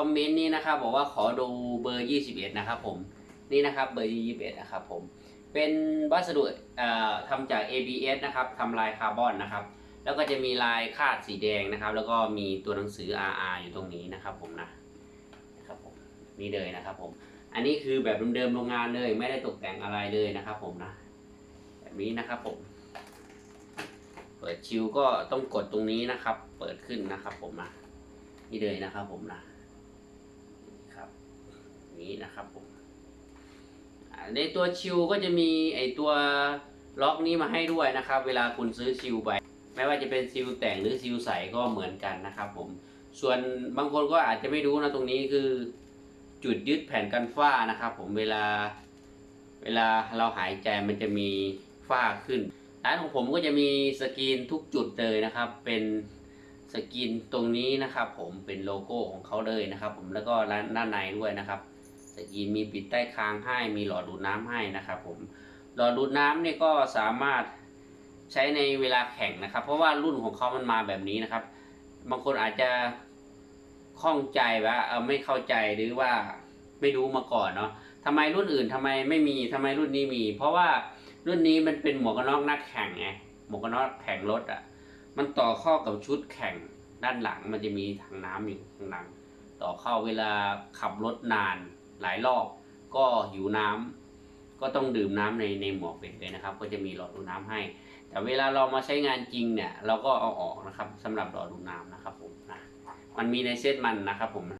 อมเมนต์นี้นะครับบอกว่าขอดูเบอร์ 21 นะครับผมนี่นะครับเบอร์ 21 นะครับผมเป็นวัสดุทำจาก ABS นะครับทำลายคาร์บอนนะครับ แล้วก็จะมีลายคาดสีแดงนะครับ แล้วก็มีตัวหนังสือ RR อยู่ตรงนี้นะครับผมนะนะครับผมนี่เลยนะครับผมอันนี้คือแบบเดิมๆโรงงานเลย ไม่ได้ตกแต่งอะไรเลยนะครับผมนะ แบบนี้นะครับผม เปิดชิวก็ต้องกดตรงนี้นะครับ เปิดขึ้นนะครับผมนะนี่เลยนะครับผมนะ นี่นะครับผมในตัวชิวก็จะมีไอตัวล็อกนี้มาให้ด้วยนะครับ เวลาคุณซื้อชิวไปไม่ว่าจะเป็นซิลแต่งหรือซิลใสก็เหมือนกันนะครับผมส่วนบางคนก็อาจจะไม่รู้นะตรงนี้คือ จุดยึดแผ่นกันฝ้านะครับผมเวลาเวลาเราหายใจมันจะมีฝ้าขึ้นร้านของผมก็จะมีสกรีนทุกจุดเลยนะครับ เป็นสกรีนตรงนี้นะครับ ผมเป็นโลโก้ของเขาเลยนะครับ ผมแล้วก็ร้านด้านในด้วยนะครับ สกีนมีปิดใต้คางให้มีหลอดดูดน้ำให้นะครับผมหลอดดูดน้ำเนี่ยก็สามารถใช้ในเวลาแข่งนะครับ เพราะว่ารุ่นของเขามันมาแบบนี้นะครับ บางคนอาจจะข้องใจว่าเออไม่เข้าใจหรือว่าไม่รู้มาก่อนเนาะทำไมรุ่นอื่นทำไมไม่มีทำไมรุ่นนี้มี เพราะว่ารุ่นนี้มันเป็นหมวกกันน็อกนักแข่งไงหมวกกันน็อกแข่งรถอะมันต่อเข้ากับชุดแข่งด้านหลังมันจะมีถังน้ำอยู่ข้างหลัง ต่อเข้าเวลาขับรถนาน หลายรอบก็หิวน้ำก็ต้องดื่มน้ำในในหมวกไปเลยนะครับ ก็จะมีหลอดดูดน้ำให้ แต่เวลาเรามาใช้งานจริงเนี่ย เราก็เอาออกนะครับสำหรับหลอดดูดน้ำนะครับผมนะมันมีในเซตมันนะครับผม